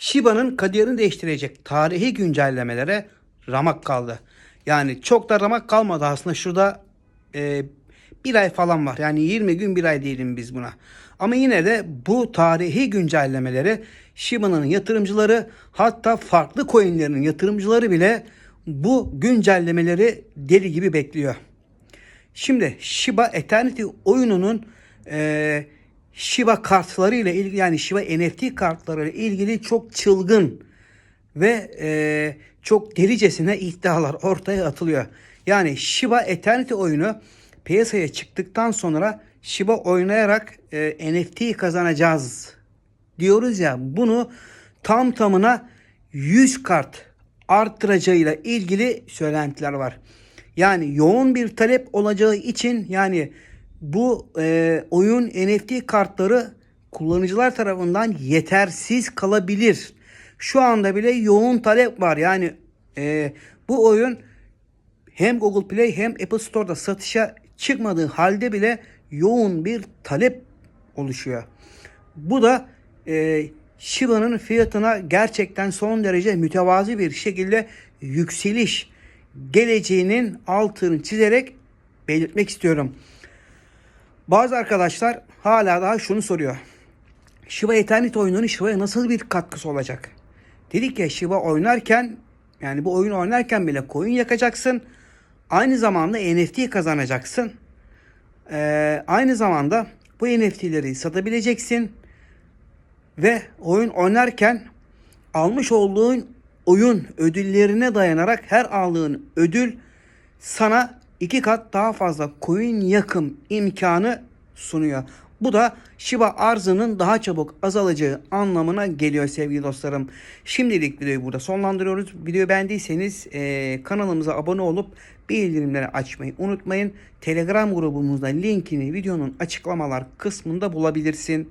Shiba'nın kariyerini değiştirecek tarihi güncellemelere ramak kaldı. Yani çok da ramak kalmadı aslında. Şurada e, bir ay falan var. Yani 20 gün bir ay diyelim biz buna. Ama yine de bu tarihi güncellemeleri Shiba'nın yatırımcıları hatta farklı coinlerin yatırımcıları bile bu güncellemeleri deli gibi bekliyor. Şimdi Shiba Eternity oyununun e, Shiba kartları ile ilgili yani Shiba NFT kartları ile ilgili çok çılgın ve e, çok delicesine iddialar ortaya atılıyor. Yani Shiba Eternity oyunu piyasaya çıktıktan sonra Shiba oynayarak e, NFT kazanacağız diyoruz ya bunu tam tamına 100 kart arttıracağıyla ilgili söylentiler var. Yani yoğun bir talep olacağı için yani bu e, oyun NFT kartları kullanıcılar tarafından yetersiz kalabilir. Şu anda bile yoğun talep var. Yani e, bu oyun hem Google Play hem Apple Store'da satışa çıkmadığı halde bile yoğun bir talep oluşuyor. Bu da e, Shiba'nın fiyatına gerçekten son derece mütevazi bir şekilde yükseliş geleceğinin altını çizerek belirtmek istiyorum. Bazı arkadaşlar hala daha şunu soruyor. Shiba Eternity oyununun Shiba'ya nasıl bir katkısı olacak? Dedik ya Shiba oynarken yani bu oyunu oynarken bile coin yakacaksın. Aynı zamanda NFT kazanacaksın. Ee, aynı zamanda bu NFT'leri satabileceksin. Ve oyun oynarken almış olduğun oyun ödüllerine dayanarak her aldığın ödül sana iki kat daha fazla coin yakım imkanı sunuyor. Bu da Shiba arzının daha çabuk azalacağı anlamına geliyor sevgili dostlarım. Şimdilik videoyu burada sonlandırıyoruz. Videoyu beğendiyseniz e, kanalımıza abone olup bildirimleri açmayı unutmayın. Telegram grubumuzda linkini videonun açıklamalar kısmında bulabilirsin.